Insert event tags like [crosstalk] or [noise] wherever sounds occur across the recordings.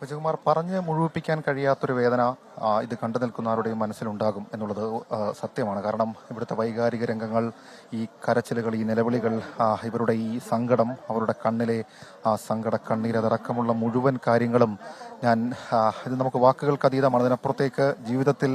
വിജയകുമാർ പറഞ്ഞ് മുഴുവിപ്പിക്കാൻ കഴിയാത്തൊരു വേദന ഇത് കണ്ടു നിൽക്കുന്നവരുടെയും മനസ്സിലുണ്ടാകും എന്നുള്ളത് സത്യമാണ്. കാരണം ഇവിടുത്തെ വൈകാരിക രംഗങ്ങൾ ഈ കരച്ചിലുകൾ ഈ നിലവിളികൾ ഇവരുടെ ഈ സങ്കടം അവരുടെ കണ്ണിലെ ആ സങ്കട കണ്ണീരതടക്കമുള്ള മുഴുവൻ കാര്യങ്ങളും ഞാൻ ഇത് നമുക്ക് വാക്കുകൾക്ക് അതീതമാണ്. അതിനപ്പുറത്തേക്ക് ജീവിതത്തിൽ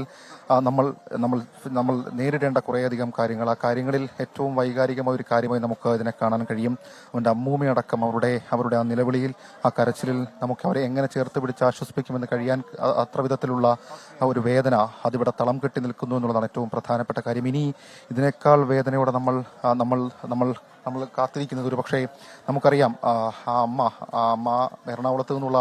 നമ്മൾ നമ്മൾ നമ്മൾ നേരിടേണ്ട കുറേയധികം കാര്യങ്ങൾ. ആ കാര്യങ്ങളിൽ ഏറ്റവും വൈകാരികമായ ഒരു കാര്യമായി നമുക്ക് ഇതിനെ കാണാൻ കഴിയും. അവന്റെ അമ്മൂമ്മയടക്കം അവരുടെ അവരുടെ ആ നിലവിളിയിൽ ആ കരച്ചിലിൽ നമുക്ക് അവരെ എങ്ങനെ ചേർത്ത് പിടിച്ച് ആശ്വസിപ്പിക്കുമെന്ന് കഴിയാൻ അത്ര വിധത്തിലുള്ള ഒരു വേദന അതിവിടെ തളം കെട്ടി നിൽക്കുന്നു എന്നുള്ളതാണ് ഏറ്റവും പ്രധാനപ്പെട്ട കാര്യം. ഇനി ഇതിനേക്കാൾ വേദനയോടെ നമ്മൾ നമ്മൾ നമ്മൾ നമ്മൾ കാത്തിരിക്കുന്നത് ഒരു പക്ഷേ നമുക്കറിയാം ആ അമ്മ ആ അമ്മ എറണാകുളത്ത് നിന്നുള്ള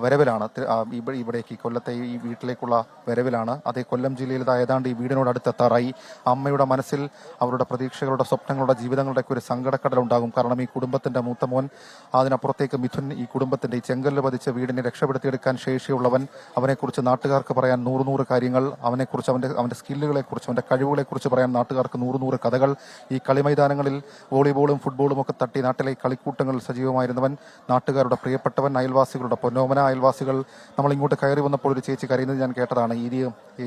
വരവിലാണ്. ഇവിടേക്ക് കൊല്ലത്തെ ഈ വീട്ടിലേക്കുള്ള വരവിലാണ്. അതേ കൊല്ലം ജില്ലയിൽ ഏതാണ്ട് ഈ വീടിനോട് അടുത്തെത്താറായി. അമ്മയുടെ മനസ്സിൽ അവരുടെ പ്രതീക്ഷകളുടെ സ്വപ്നങ്ങളുടെ ജീവിതങ്ങളുടെ ഒരു സങ്കടക്കടൽ ഉണ്ടാകും. കാരണം ഈ കുടുംബത്തിന്റെ മൂത്ത മോൻ അതിനപ്പുറത്തേക്ക് മിഥുൻ ഈ കുടുംബത്തിന്റെ ഈ ചെങ്കല്ല് പതിച്ച വീടിനെ രക്ഷപ്പെടുത്തിയെടുക്കാൻ ശേഷിയുള്ളവൻ അവനെക്കുറിച്ച് നാട്ടുകാർക്ക് പറയാൻ നൂറ് നൂറ് കാര്യങ്ങൾ അവനെക്കുറിച്ച് അവന്റെ അവന്റെ സ്കില്ലുകളെക്കുറിച്ച് അവന്റെ കഴിവുകളെ കുറിച്ച് പറയാൻ നാട്ടുകാർക്ക് നൂറ് നൂറ് കഥകൾ. ഈ കളിമൈതാനങ്ങളിൽ വോളിബോളും ഫുട്ബോളും ഒക്കെ തട്ടി നാട്ടിലെ കളിക്കൂട്ടങ്ങളിൽ സജീവമായിരുന്നവൻ നാട്ടുകാരുടെ പ്രിയപ്പെട്ടവൻ അയൽവാസികളുടെ പൊന്നോമന അയൽവാസികൾ നമ്മൾ ഇങ്ങോട്ട് കയറി വന്നപ്പോൾ ഒരു ചേച്ചി കരയുന്നത് ഞാൻ കേട്ടതാണ്. ഇനി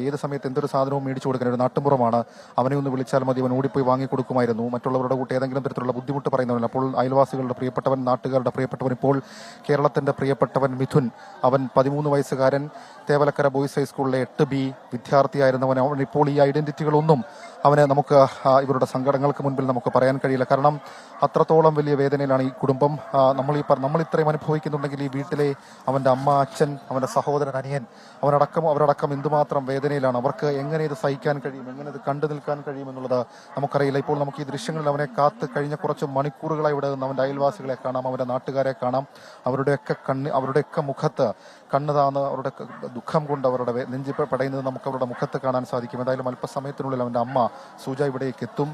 ഏത് സമയത്ത് എന്തൊരു സാധനവും മേടിച്ചു കൊടുക്കാൻ ഒരു നാട്ടുമ്പുറമാണ്. അവനെ ഒന്ന് വിളിച്ചാൽ മതി അവൻ ഓടിപ്പോയി വാങ്ങിക്കൊടുക്കുമായിരുന്നു മറ്റുള്ളവരുടെ കൂട്ടി ഏതെങ്കിലും തരത്തിലുള്ള ബുദ്ധിമുട്ട് പറയുന്നവൻ അപ്പോൾ അയൽവാസികളുടെ പ്രിയപ്പെട്ടവൻ നാട്ടുകാരുടെ പ്രിയപ്പെട്ടവൻ ഇപ്പോൾ കേരളത്തിന്റെ പ്രിയപ്പെട്ടവൻ മിഥുൻ. അവൻ പതിമൂന്ന് വയസ്സുകാരൻ. തേവലക്കര ബോയ്സ് ഹൈസ്കൂളിലെ എട്ട് ബി വിദ്യാർത്ഥിയായിരുന്നവൻ. അവൻ ഇപ്പോൾ ഈ ഐഡന്റിറ്റികളൊന്നും അവനെ നമുക്ക് ഇവരുടെ സങ്കടങ്ങൾക്ക് മുൻപിൽ നമുക്ക് പറയാൻ കഴിയില്ല. കാരണം അത്രത്തോളം വലിയ വേദനയിലാണ് ഈ കുടുംബം. നമ്മൾ ഈ നമ്മൾ ഇത്രയും അനുഭവിക്കുന്നുണ്ടെങ്കിൽ ഈ വീട്ടിലെ അവന്റെ അമ്മ അച്ഛൻ അവന്റെ സഹോദരൻ അനിയൻ അവനടക്കം അവരടക്കം എന്തുമാത്രം വേദനയിലാണ്. അവർക്ക് എങ്ങനെ ഇത് സഹിക്കാൻ കഴിയും? എങ്ങനെ ഇത് കണ്ടു നിൽക്കാൻ കഴിയുമെന്നുള്ളത് നമുക്കറിയില്ല. ഇപ്പോൾ നമുക്ക് ഈ ദൃശ്യങ്ങളിൽ അവനെ കാത്ത് കഴിഞ്ഞ കുറച്ച് മണിക്കൂറുകളായി ഇവിടെ നിന്ന് അവന്റെ അയൽവാസികളെ കാണാം അവന്റെ നാട്ടുകാരെ കാണാം. അവരുടെയൊക്കെ കണ്ണ് അവരുടെയൊക്കെ മുഖത്ത് കണ്ണ് താന്ന് അവരുടെ ദുഃഖം കൊണ്ട് അവരുടെ നെഞ്ചിപ്പ് നെഞ്ചി പടയുന്നത് നമുക്ക് അവരുടെ മുഖത്ത് കാണാൻ സാധിക്കും. എന്തായാലും അല്പസമയത്തിനുള്ളിൽ അവന്റെ അമ്മ സൂജ ഇവിടേക്ക് എത്തും.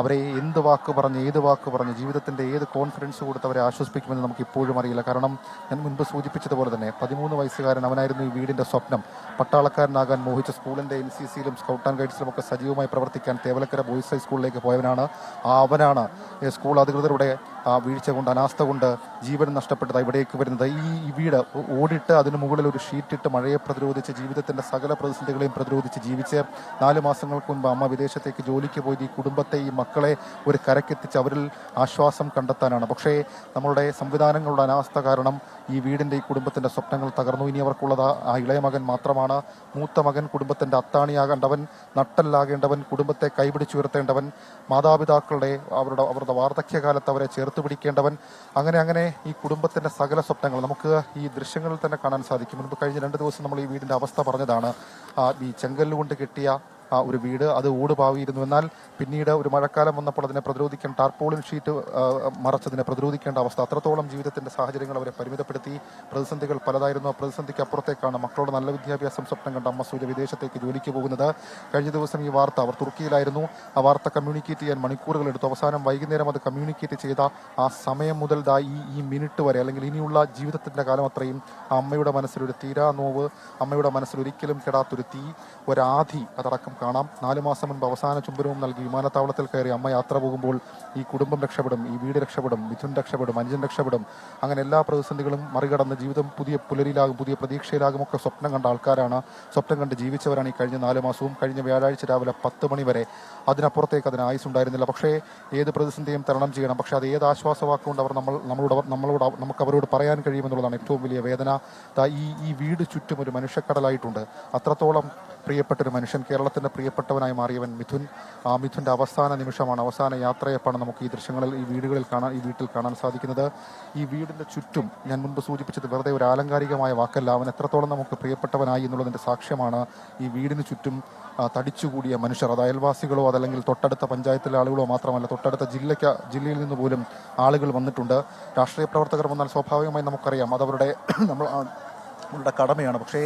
അവരെ എന്ത് വാക്ക് പറഞ്ഞ് ഏത് വാക്ക് പറഞ്ഞ് ജീവിതത്തിന്റെ ഏത് കോൺഫിഡൻസ് കൊടുത്ത് അവരെ ആശ്വസിപ്പിക്കുമെന്ന് നമുക്ക് ഇപ്പോഴും അറിയില്ല. കാരണം ഞാൻ മുൻപ് സൂചിപ്പിച്ചതുപോലെ തന്നെ പതിമൂന്ന് വയസ്സുകാരൻ അവനായിരുന്നു ഈ വീടിന്റെ സ്വപ്നം. പട്ടാളക്കാരനാകാൻ മോഹിച്ച സ്കൂളിന്റെ എൻ സി സിയിലും സ്കൗട്ട് ആൻഡ് ഗൈഡ്സിലും ഒക്കെ സജീവമായി പ്രവർത്തിക്കാൻ തേവലക്കര ബോയ്സ് ഹൈസ്കൂളിലേക്ക് പോയവനാണ്. ആ അവനാണ് സ്കൂൾ അധികൃതരുടെ ആ വീഴ്ച കൊണ്ട് അനാസ്ഥ കൊണ്ട് ജീവൻ നഷ്ടപ്പെട്ടത് ഇവിടേക്ക് വരുന്നത്. ഈ വീട് ഓടിട്ട് അതിന് മുകളിൽ ഒരു ഷീറ്റിട്ട് മഴയെ പ്രതിരോധിച്ച് ജീവിതത്തിന്റെ സകല പ്രതിസന്ധികളെയും പ്രതിരോധിച്ച് ജീവിച്ച് നാല് മാസങ്ങൾക്ക് മുമ്പ് അമ്മ വിദേശത്തേക്ക് ജോലിക്ക് പോയി. ഈ കുടുംബത്തെ ഈ മക്കളെ ഒരു കരക്കെത്തിച്ച് അവരിൽ ആശ്വാസം കണ്ടെത്താനാണ്. പക്ഷേ നമ്മളുടെ സംവിധാനങ്ങളുടെ അനാസ്ഥ കാരണം ഈ വീടിന്റെ ഈ കുടുംബത്തിന്റെ സ്വപ്നങ്ങൾ തകർന്നു. ഇനി അവർക്കുള്ളത് ആ- ഇളയ മകൻ മാത്രമാണ്. മൂത്ത മകൻ കുടുംബത്തിന്റെ അത്താണിയാകേണ്ടവൻ നട്ടല്ലാകേണ്ടവൻ കുടുംബത്തെ കൈപിടിച്ചുയർത്തേണ്ടവൻ മാതാപിതാക്കളുടെ അവരുടെ അവരുടെ വാർദ്ധക്യകാലത്ത് അവരെ ചേർത്ത് പിടിക്കേണ്ടവൻ. അങ്ങനെ അങ്ങനെ ഈ കുടുംബത്തിന്റെ സകല സ്വപ്നങ്ങൾ നമുക്ക് ഈ ദൃശ്യങ്ങളിൽ തന്നെ കാണാൻ സാധിക്കും. മുൻപ് കഴിഞ്ഞ രണ്ട് ദിവസം നമ്മൾ ഈ വീടിന്റെ അവസ്ഥ പറഞ്ഞതാണ്. ഈ ചെങ്കല്ലുകൊണ്ട് കെട്ടിയ ഒരു വീട് അത് ഊട് പാവിയിരുന്നു എന്നാൽ പിന്നീട് ഒരു മഴക്കാലം വന്നപ്പോൾ അതിനെ പ്രതിരോധിക്കാൻ ടാർപോളിൻ ഷീറ്റ് മറച്ചതിനെ പ്രതിരോധിക്കേണ്ട അവസ്ഥ. അത്രത്തോളം ജീവിതത്തിന്റെ സാഹചര്യങ്ങൾ അവരെ പരിമിതപ്പെടുത്തി. പ്രതിസന്ധികൾ പലതായിരുന്നു. ആ പ്രതിസന്ധിക്ക് അപ്പുറത്തേക്കാണ് മക്കളുടെ നല്ല വിദ്യാഭ്യാസം സ്വപ്നം കണ്ട അമ്മ സൂര്യ വിദേശത്തേക്ക് ജോലിക്ക് പോകുന്നത്. കഴിഞ്ഞ ദിവസം ഈ വാർത്ത അവർ തുർക്കിയിലായിരുന്നു. ആ വാർത്ത കമ്മ്യൂണിക്കേറ്റ് ചെയ്യാൻ മണിക്കൂറുകൾ എടുത്തു. അവസാനം വൈകുന്നേരം അത് കമ്മ്യൂണിക്കേറ്റ് ചെയ്ത ആ സമയം മുതൽ ദാ ഈ ഈ മിനിറ്റ് വരെ അല്ലെങ്കിൽ ഇനിയുള്ള ജീവിതത്തിന്റെ കാലം അത്രയും ആ അമ്മയുടെ മനസ്സിലൊരു തീരാ നോവ് അമ്മയുടെ മനസ്സിൽ ഒരിക്കലും കെടാത്തൊരു തീ ഒരാധി അതടക്കം കാണാം. നാലു മാസം മുൻപ് അവസാന ചുംബനവും നൽകി വിമാനത്താവളത്തിൽ കയറി അമ്മ യാത്ര പോകുമ്പോൾ ഈ കുടുംബം രക്ഷപ്പെടും ഈ വീട് രക്ഷപ്പെടും മിഥുൻ രക്ഷപ്പെടും അനുജൻ രക്ഷപ്പെടും. അങ്ങനെ എല്ലാ പ്രതിസന്ധികളും മറികടന്ന് ജീവിതം പുതിയ പുലരിലാകും പുതിയ പ്രതീക്ഷയിലാകും. ഒക്കെ സ്വപ്നം കണ്ട ആൾക്കാരാണ്. സ്വപ്നം കണ്ട് ജീവിച്ചവരാണ് ഈ കഴിഞ്ഞ നാല് മാസവും. കഴിഞ്ഞ വ്യാഴാഴ്ച രാവിലെ പത്ത് മണി വരെ അതിനപ്പുറത്തേക്ക് അതിന് ആയുസ് ഉണ്ടായിരുന്നില്ല. പക്ഷേ ഏത് പ്രതിസന്ധിയും തരണം ചെയ്യണം. പക്ഷേ അത് ഏത് ആശ്വാസവാക്കുകൊണ്ട് അവർ നമ്മൾ നമ്മളോട് നമ്മളോട് നമുക്ക് അവരോട് പറയാൻ കഴിയുമെന്നുള്ളതാണ് ഏറ്റവും വലിയ വേദന. ഈ ഈ വീട് ചുറ്റും ഒരു മനുഷ്യക്കടലായിട്ടുണ്ട്. അത്രത്തോളം പ്രിയപ്പെട്ട ഒരു മനുഷ്യൻ കേരളത്തിന്റെ പ്രിയപ്പെട്ടവനായി മാറിയവൻ മിഥുൻ. ആ മിഥുന്റെ അവസാന നിമിഷമാണ് അവസാന യാത്രയപ്പാണ് നമുക്ക് ഈ ദൃശ്യങ്ങളിൽ ഈ വീടുകളിൽ കാണാൻ ഈ വീട്ടിൽ കാണാൻ സാധിക്കുന്നത്. ഈ വീടിന്റെ ചുറ്റും ഞാൻ മുൻപ് സൂചിപ്പിച്ചത് വെറുതെ ഒരു ആലങ്കാരികമായ വാക്കല്ല. അവൻ എത്രത്തോളം നമുക്ക് പ്രിയപ്പെട്ടവനായി എന്നുള്ളതിന്റെ സാക്ഷ്യമാണ് ഈ വീടിന് ചുറ്റും തടിച്ചുകൂടിയ മനുഷ്യർ. അത് അയൽവാസികളോ അതല്ലെങ്കിൽ തൊട്ടടുത്ത പഞ്ചായത്തിലെ ആളുകളോ മാത്രമല്ല തൊട്ടടുത്ത ജില്ലയ്ക്ക് ജില്ലയിൽ നിന്ന് പോലും ആളുകൾ വന്നിട്ടുണ്ട്. രാഷ്ട്രീയ പ്രവർത്തകർ വന്നാൽ സ്വാഭാവികമായി നമുക്കറിയാം അതവരുടെ നമ്മൾ അവരുടെ കടമയാണ്. പക്ഷേ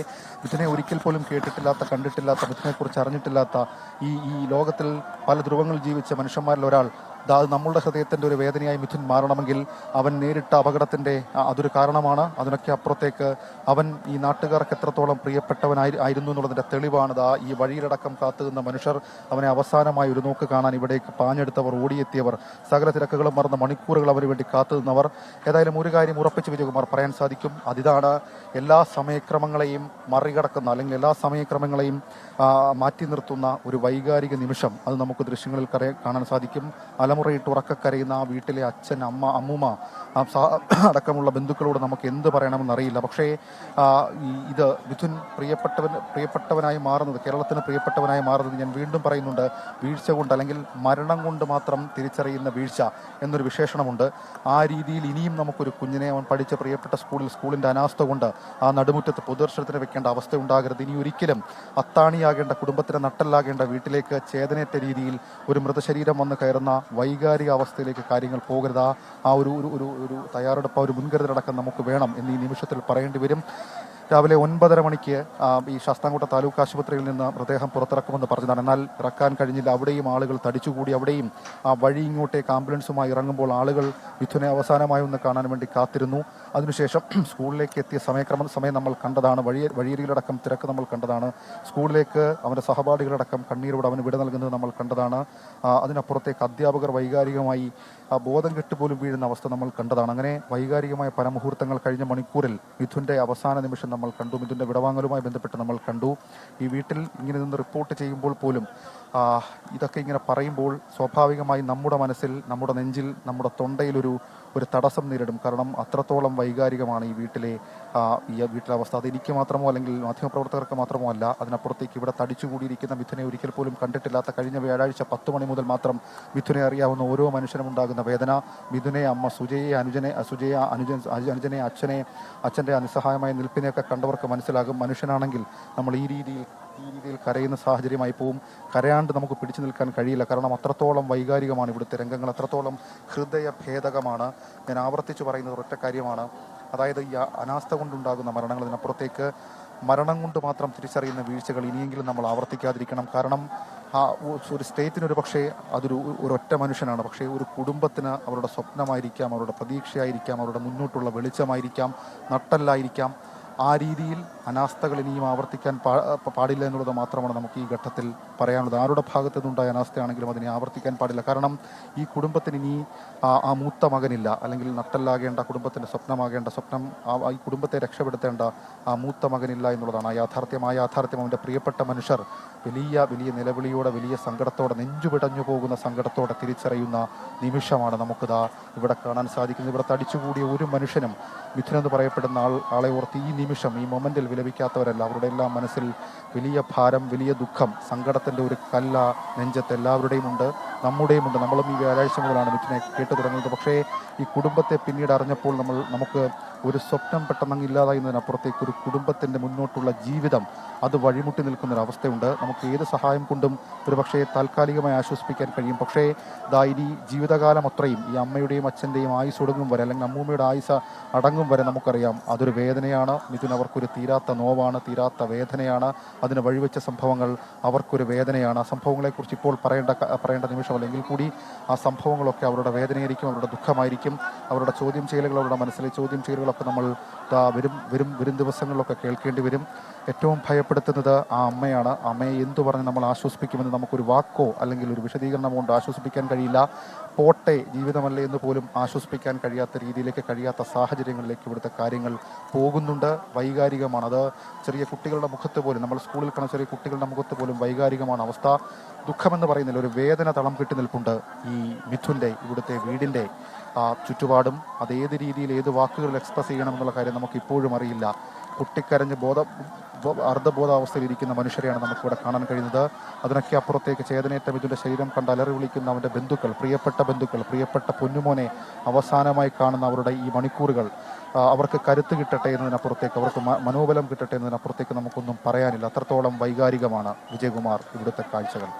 ഇതിനെ ഒരിക്കൽ പോലും കേട്ടിട്ടില്ലാത്ത കണ്ടിട്ടില്ലാത്ത ഇതിനെക്കുറിച്ച് അറിഞ്ഞിട്ടില്ലാത്ത ഈ ഈ ലോകത്തിൽ പല ധ്രുവങ്ങൾ ജീവിച്ച മനുഷ്യന്മാരിൽ ഒരാൾ അത് നമ്മളുടെ ഹൃദയത്തിന്റെ ഒരു വേദനയായി മിഥുൻ മാറണമെങ്കിൽ അവൻ നേരിട്ട അപകടത്തിന്റെ അതൊരു കാരണമാണ്. അതിനൊക്കെ അപ്പുറത്തേക്ക് അവൻ ഈ നാട്ടുകാർക്ക് എത്രത്തോളം പ്രിയപ്പെട്ടവനായി ആയിരുന്നു എന്നുള്ളതിന്റെ തെളിവാണ് ദാ ഈ വഴിയിലടക്കം കാത്തുനിന്ന മനുഷ്യർ അവനെ അവസാനമായി ഒരു നോക്ക് കാണാൻ ഇവിടേക്ക് പാഞ്ഞെടുത്തവർ ഓടിയെത്തിയവർ സകല തിരക്കുകളും മറന്ന മണിക്കൂറുകൾ അവന് വേണ്ടി കാത്തുനിന്നവർ. ഏതായാലും ഒരു കാര്യം ഉറപ്പിച്ച് വിജയകുമാർ പറയാൻ സാധിക്കും. അതിതാണ് എല്ലാ സമയക്രമങ്ങളെയും മറികടക്കുന്ന അല്ലെങ്കിൽ എല്ലാ സമയക്രമങ്ങളെയും മാറ്റി നിർത്തുന്ന ഒരു വൈകാരിക നിമിഷം. അത് നമുക്ക് ദൃശ്യങ്ങളിൽ കാണാൻ സാധിക്കും. അലമുറയിട്ട് ഉറക്കക്കരയുന്ന ആ വീട്ടിലെ അച്ഛൻ അമ്മ അമ്മൂമ്മ അടക്കമുള്ള ബന്ധുക്കളോട് നമുക്ക് എന്ത് പറയണമെന്ന് അറിയില്ല. പക്ഷേ ഇത് മിഥുൻ പ്രിയപ്പെട്ടവൻ പ്രിയപ്പെട്ടവനായി മാറുന്നത് കേരളത്തിന് പ്രിയപ്പെട്ടവനായി മാറുന്നത് ഞാൻ വീണ്ടും പറയുന്നുണ്ട്. വീഴ്ച കൊണ്ട് അല്ലെങ്കിൽ മരണം കൊണ്ട് മാത്രം തിരിച്ചറിയുന്ന വീഴ്ച എന്നൊരു വിശേഷണമുണ്ട്. ആ രീതിയിൽ ഇനിയും നമുക്കൊരു കുഞ്ഞിനെ അവൻ പഠിച്ച പ്രിയപ്പെട്ട സ്കൂളിൽ സ്കൂളിന്റെ അനാസ്ഥ കൊണ്ട് ആ നടുമുറ്റത്ത് പൊതുദർശനത്തിന് വെക്കേണ്ട അവസ്ഥ ഉണ്ടാകരുത്. ഇനി ഒരിക്കലും അത്താണിയാകേണ്ട കുടുംബത്തിന് നട്ടല്ലാകേണ്ട വീട്ടിലേക്ക് ചേതനേറ്റ രീതിയിൽ ഒരു മൃതശരീരം വന്ന് കയറുന്ന വൈകാരിക അവസ്ഥയിലേക്ക് കാര്യങ്ങൾ പോകരുത്. ആ- ഒരു ഒരു ഒരു തയ്യാറെടുപ്പ് ആ ഒരു മുൻകരുതലടക്കം നമുക്ക് വേണം എന്നീ നിമിഷത്തിൽ പറയേണ്ടി വരും. രാവിലെ ഒൻപതര മണിക്ക് ഈ ശാസ്താംകോട്ട താലൂക്ക് ആശുപത്രിയിൽ നിന്ന് മൃതദേഹം പുറത്തിറക്കുമെന്ന് പറഞ്ഞതാണ്. എന്നാൽ ഇറക്കാൻ കഴിഞ്ഞില്ല. അവിടെയും ആളുകൾ തടിച്ചുകൂടി അവിടെയും ആ വഴി ഇങ്ങോട്ടേക്ക് ആംബുലൻസുമായി ഇറങ്ങുമ്പോൾ ആളുകൾ മിഥുനെ അവസാനമായി ഒന്ന് കാണാൻ വേണ്ടി കാത്തിരുന്നു. അതിനുശേഷം [clears throat] സ്കൂളിലേക്ക് എത്തിയ സമയക്രമം സമയം നമ്മൾ കണ്ടതാണ്. വഴി വഴിയരികിലടക്കം തിരക്ക് നമ്മൾ കണ്ടതാണ്. സ്കൂളിലേക്ക് അവന്റെ സഹപാഠികളടക്കം കണ്ണീരോട് അവന് വിട നൽകുന്നത് നമ്മൾ കണ്ടതാണ്. അതിനപ്പുറത്തേക്ക് അധ്യാപകർ വൈകാരികമായി ആ ബോധം കെട്ടുപോലും വീഴുന്ന അവസ്ഥ നമ്മൾ കണ്ടതാണ്. അങ്ങനെ വൈകാരികമായ പല മുഹൂർത്തങ്ങൾ കഴിഞ്ഞ മണിക്കൂറിൽ മിഥുന്റെ അവസാന നിമിഷം നമ്മൾ കണ്ടു. മിഥുന്റെ വിടവാങ്ങലുമായി ബന്ധപ്പെട്ട് നമ്മൾ കണ്ടു. ഈ വീട്ടിൽ ഇങ്ങനെ നിന്ന് റിപ്പോർട്ട് ചെയ്യുമ്പോൾ പോലും ഇതൊക്കെ ഇങ്ങനെ പറയുമ്പോൾ സ്വാഭാവികമായി നമ്മുടെ മനസ്സിൽ നമ്മുടെ നെഞ്ചിൽ നമ്മുടെ തൊണ്ടയിലൊരു ഒരു തടസ്സം നേരിടും. കാരണം അത്രത്തോളം വൈകാരികമാണ് ഈ വീട്ടിലെ ഈ വീട്ടിലെ അവസ്ഥ. അത് എനിക്ക് മാത്രമോ അല്ലെങ്കിൽ മാധ്യമപ്രവർത്തകർക്ക് മാത്രമോ അല്ല അതിനപ്പുറത്തേക്ക് ഇവിടെ തടിച്ചുകൂടിയിരിക്കുന്ന മിഥുനെ ഒരിക്കൽ പോലും കണ്ടിട്ടില്ലാത്ത കഴിഞ്ഞ വ്യാഴാഴ്ച പത്ത് മണി മുതൽ മാത്രം മിഥുനെ അറിയാവുന്ന ഓരോ മനുഷ്യനും ഉണ്ടാകുന്ന വേദന. മിഥുനെ അമ്മ സുജയെ അനുജനെ സുജയ അനുജൻ അനുജനെ അച്ഛനെ അച്ഛന്റെ നിസ്സഹായമായ നിൽപ്പിനെയൊക്കെ കണ്ടവർക്ക് മനസ്സിലാകും. മനുഷ്യനാണെങ്കിൽ നമ്മൾ ഈ രീതിയിൽ ഈ രീതിയിൽ കരയുന്ന സാഹചര്യമായി പോവും. കരയാണ്ട് നമുക്ക് പിടിച്ചു നിൽക്കാൻ കഴിയില്ല. കാരണം അത്രത്തോളം വൈകാരികമാണ് ഇവിടുത്തെ രംഗങ്ങൾ. അത്രത്തോളം ഹൃദയ ഭേദകമാണ് ഞാൻ ആവർത്തിച്ച് പറയുന്നത് ഒറ്റ കാര്യമാണ്. അതായത് ഈ അനാസ്ഥ കൊണ്ടുണ്ടാകുന്ന മരണങ്ങൾ ഇതിനപ്പുറത്തേക്ക് മരണം കൊണ്ട് മാത്രം തിരിച്ചറിയുന്ന വീഴ്ചകൾ ഇനിയെങ്കിലും നമ്മൾ ആവർത്തിക്കാതിരിക്കണം. കാരണം ആ ഒരു സ്റ്റേറ്റിന് ഒരു പക്ഷേ അതൊരു ഒരൊറ്റ മനുഷ്യനാണ്. പക്ഷേ ഒരു കുടുംബത്തിന് അവരുടെ സ്വപ്നമായിരിക്കാം അവരുടെ പ്രതീക്ഷയായിരിക്കാം അവരുടെ മുന്നോട്ടുള്ള വെളിച്ചമായിരിക്കാം നട്ടല്ലായിരിക്കാം. ആ രീതിയിൽ അനാസ്ഥകൾ ഇനിയും ആവർത്തിക്കാൻ പാടില്ല എന്നുള്ളത് മാത്രമാണ് നമുക്ക് ഈ ഘട്ടത്തിൽ പറയാനുള്ളത്. ആരുടെ ഭാഗത്തു നിന്നുണ്ടായ അനാസ്ഥയാണെങ്കിലും അതിനെ ആവർത്തിക്കാൻ പാടില്ല. കാരണം ഈ കുടുംബത്തിന് ഇനി ആ മൂത്ത മകനില്ല. അല്ലെങ്കിൽ നട്ടല്ലാകേണ്ട കുടുംബത്തിന്റെ സ്വപ്നമാകേണ്ട സ്വപ്നം ഈ കുടുംബത്തെ രക്ഷപ്പെടുത്തേണ്ട ആ മൂത്ത മകനില്ല എന്നുള്ളതാണ്. ആ യാഥാർത്ഥ്യം ആ യാഥാർത്ഥ്യം അവന്റെ പ്രിയപ്പെട്ട മനുഷ്യർ വലിയ വലിയ നിലവിളിയോടെ വലിയ സങ്കടത്തോടെ നെഞ്ചുപിടഞ്ഞു പോകുന്ന സങ്കടത്തോടെ തിരിച്ചറിയുന്ന നിമിഷമാണ് നമുക്കിതാ ഇവിടെ കാണാൻ സാധിക്കുന്നത്. ഇവിടെ തടിച്ചുകൂടിയ ഒരു മനുഷ്യനും മിഥുനെന്ന് പറയപ്പെടുന്ന ആൾ ആളെ ഓർത്ത് ഈ നിമിഷം ഈ മൊമെന്റിൽ വിലപിക്കാത്തവരല്ല അവരുടെ എല്ലാം മനസ്സിൽ വലിയ ഭാരം വലിയ ദുഃഖം സങ്കടത്തിന്റെ ഒരു കല്ല നെഞ്ചത്ത് എല്ലാവരുടെയും ഉണ്ട് നമ്മുടെയും ഉണ്ട്. നമ്മളും ഈ വ്യാഴാഴ്ച മുതലാണ് മിഥുനെ കേട്ടു തുടങ്ങുന്നത്. പക്ഷേ ഈ കുടുംബത്തെ പിന്നീട് അറിഞ്ഞപ്പോൾ നമ്മൾ നമുക്ക് ഒരു സ്വപ്നം പെട്ടെന്ന് ഇല്ലാതായുന്നതിനപ്പുറത്തേക്ക് ഒരു കുടുംബത്തിന്റെ മുന്നോട്ടുള്ള ജീവിതം അത് വഴിമുട്ടി നിൽക്കുന്നൊരവസ്ഥയുണ്ട്. നമുക്ക് ഏത് സഹായം കൊണ്ടും ഒരു പക്ഷേ താൽക്കാലികമായി ആശ്വസിപ്പിക്കാൻ കഴിയും. പക്ഷേ ദാ ഇനി ജീവിതകാലം അത്രയും ഈ അമ്മയുടെയും അച്ഛന്റെയും ആയുസ് ഒടുങ്ങും വരെ അല്ലെങ്കിൽ അമ്മൂമ്മയുടെ ആയുസ് അടങ്ങും വരെ നമുക്കറിയാം. അതൊരു വേദനയാണ്. മിഥുൻ അവർക്കൊരു തീരാത്ത നോവാണ് തീരാത്ത വേദനയാണ്. അതിന് വഴിവെച്ച സംഭവങ്ങൾ അവർക്കൊരു വേദനയാണ്. ആ സംഭവങ്ങളെക്കുറിച്ച് ഇപ്പോൾ പറയേണ്ട പറയേണ്ട നിമിഷമല്ലെങ്കിൽ കൂടി ആ സംഭവങ്ങളൊക്കെ അവരുടെ വേദനയായിരിക്കും അവരുടെ ദുഃഖമായിരിക്കും. അവരുടെ ചോദ്യം ചെയ്യലുകൾ അവരുടെ മനസ്സിലെ ചോദ്യം ചെയ്യലുകളൊക്കെ നമ്മൾ വരും വരും വരും ദിവസങ്ങളിലൊക്കെ കേൾക്കേണ്ടി വരും. ഏറ്റവും ഭയപ്പെടുത്തുന്നത് ആ അമ്മയാണ്. അമ്മയെ എന്തു പറഞ്ഞ് നമ്മൾ ആശ്വസിപ്പിക്കുമെന്ന് നമുക്കൊരു വാക്കോ അല്ലെങ്കിൽ ഒരു വിശദീകരണമോ കൊണ്ട് ആശ്വസിപ്പിക്കാൻ കഴിയില്ല. പോട്ടെ ജീവിതമല്ലേ എന്ന് പോലും ആശ്വസിപ്പിക്കാൻ കഴിയാത്ത രീതിയിലേക്ക് കഴിയാത്ത സാഹചര്യങ്ങളിലേക്ക് ഇവിടുത്തെ കാര്യങ്ങൾ പോകുന്നുണ്ട്. വൈകാരികമാണ്. അത് ചെറിയ കുട്ടികളുടെ മുഖത്ത് പോലും നമ്മൾ സ്കൂളിൽ കാണുന്ന ചെറിയ കുട്ടികളുടെ മുഖത്ത് പോലും വൈകാരികമാണ് അവസ്ഥ. ദുഃഖമെന്ന് പറയുന്നില്ല ഒരു വേദന തളം കെട്ടി നിൽപ്പുണ്ട് ഈ മിഥുന്റെ ഇവിടുത്തെ വീടിന്റെ ചുറ്റുപാടും. അത് ഏത് രീതിയിൽ ഏത് വാക്കുകളിൽ എക്സ്പ്രസ് ചെയ്യണമെന്നുള്ള കാര്യം നമുക്ക് ഇപ്പോഴും അറിയില്ല. കുട്ടിക്കരഞ്ഞ് ബോധ ഇരിക്കുന്ന മനുഷ്യരെയാണ് നമുക്കിവിടെ കാണാൻ കഴിയുന്നത്. അതിനൊക്കെ അപ്പുറത്തേക്ക് ചേതനേറ്റ ഇതിന്റെ ശരീരം കണ്ട് അലറി വിളിക്കുന്ന അവന്റെ ബന്ധുക്കൾ പ്രിയപ്പെട്ട ബന്ധുക്കൾ പ്രിയപ്പെട്ട പൊന്നുമോനെ അവസാനമായി കാണുന്ന അവരുടെ ഈ മണിക്കൂറുകൾ അവർക്ക് കരുത്ത് കിട്ടട്ടെ എന്നതിനപ്പുറത്തേക്ക് അവർക്ക് മനോബലം കിട്ടട്ടെ എന്നതിനപ്പുറത്തേക്ക് നമുക്കൊന്നും പറയാനില്ല. അത്രത്തോളം വൈകാരികമാണ് വിജയകുമാർ ഇവിടുത്തെ കാഴ്ചകൾ.